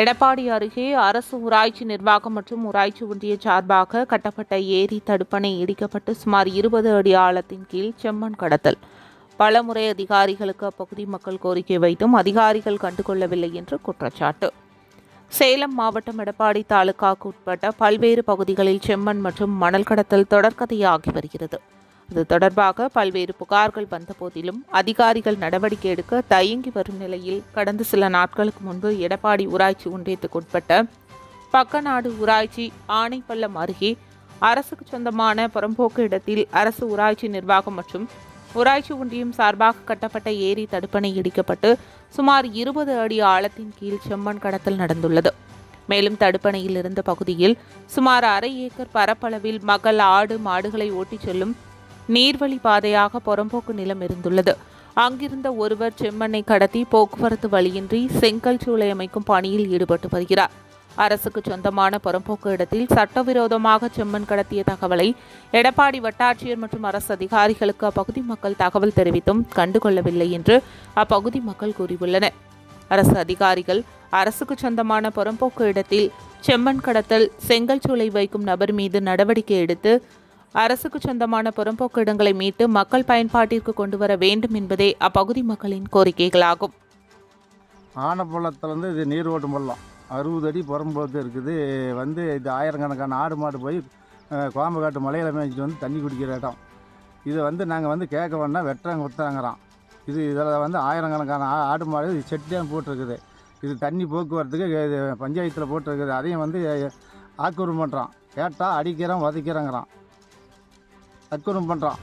எடப்பாடி அருகே அரசு ஊராட்சி நிர்வாகம் மற்றும் ஊராட்சி ஒன்றிய சார்பாக கட்டப்பட்ட ஏரி தடுப்பணை இடிக்கப்பட்டு சுமார் இருபது அடி ஆழத்தின் கீழ் செம்மண் கடத்தல். பலமுறை அதிகாரிகளுக்கு அப்பகுதி மக்கள் கோரிக்கை வைத்தும் அதிகாரிகள் கண்டுகொள்ளவில்லை என்று குற்றச்சாட்டு. சேலம் மாவட்டம் எடப்பாடி தாலுகாவுக்கு உட்பட்ட பல்வேறு பகுதிகளில் செம்மண் மற்றும் மணல் கடத்தல் தொடர்கதையாகி வருகிறது. இது தொடர்பாக பல்வேறு புகார்கள் வந்தபோதிலும் அதிகாரிகள் நடவடிக்கை எடுக்க தயங்கி வரும் நிலையில் கடந்த சில நாட்களுக்கு முன்பு எடப்பாடி ஊராட்சி ஒன்றியத்துக்கு உட்பட்ட பக்கநாடு ஊராட்சி ஆணைப்பள்ளம் அருகே அரசுக்கு சொந்தமான புறம்போக்கு இடத்தில் அரசு ஊராட்சி நிர்வாகம் மற்றும் ஊராட்சி ஒன்றியம் சார்பாக கட்டப்பட்ட ஏரி தடுப்பணை இடிக்கப்பட்டு சுமார் இருபது அடி ஆழத்தின் கீழ் செம்மண் கடத்தல் நடந்துள்ளது. மேலும் தடுப்பணையில் இருந்த பகுதியில் சுமார் அரை ஏக்கர் பரப்பளவில் மக்கள் ஆடு மாடுகளை ஓட்டிச் செல்லும் நீர்வழி பாதையாக புறம்போக்கு நிலம் இருந்துள்ளது. அங்கிருந்த ஒருவர் செம்மண்ணை கடத்தி போக்குவரத்து வழியின்றி செங்கல் சூளை அமைக்கும் பணியில் ஈடுபட்டு வருகிறார். அரசுக்கு சொந்தமான புறம்போக்கு இடத்தில் சட்டவிரோதமாக செம்மண் கடத்திய தகவலை எடப்பாடி வட்டாட்சியர் மற்றும் அரசு அதிகாரிகளுக்கு அப்பகுதி மக்கள் தகவல் தெரிவித்தும் கண்டுகொள்ளவில்லை என்று அப்பகுதி மக்கள் கூறியுள்ளனர். அரசு அதிகாரிகள் அரசுக்கு சொந்தமான புறம்போக்கு இடத்தில் செம்மண் கடத்தல் செங்கல் சூளை வைக்கும் நபர் மீது நடவடிக்கை எடுத்து அரசுக்கு சொந்தமான புறம்போக்கு இடங்களை மீட்டு மக்கள் பயன்பாட்டிற்கு கொண்டு வர வேண்டும் என்பதே அப்பகுதி மக்களின் கோரிக்கைகளாகும். ஆனப்பள்ளத்துலேருந்து இது நீர் பள்ளம். அறுபது அடி புறம்போக்கு இருக்குது. வந்து இது ஆயிரக்கணக்கான ஆடு மாடு போய் கோம்பக்காட்டு மலையில் மேய்ச்சிட்டு வந்து தண்ணி குடிக்கிற இடம். இதை வந்து நாங்கள் வந்து கேட்க வேணால் வெட்டுறாங்க குத்துறாங்கிறோம் இது இதில் வந்து ஆயிரக்கணக்கான ஆடு மாடு செட்டியாக போட்டிருக்குது. இது தண்ணி போக்குவரத்துக்கு இது பஞ்சாயத்தில் போட்டிருக்குது. அதையும் வந்து ஆக்கிரமம் பண்ணுறான் கேட்டால் அடிக்கிறோம் உதைக்கிறோங்கிறான் தற்கொலை பண்ணுறான்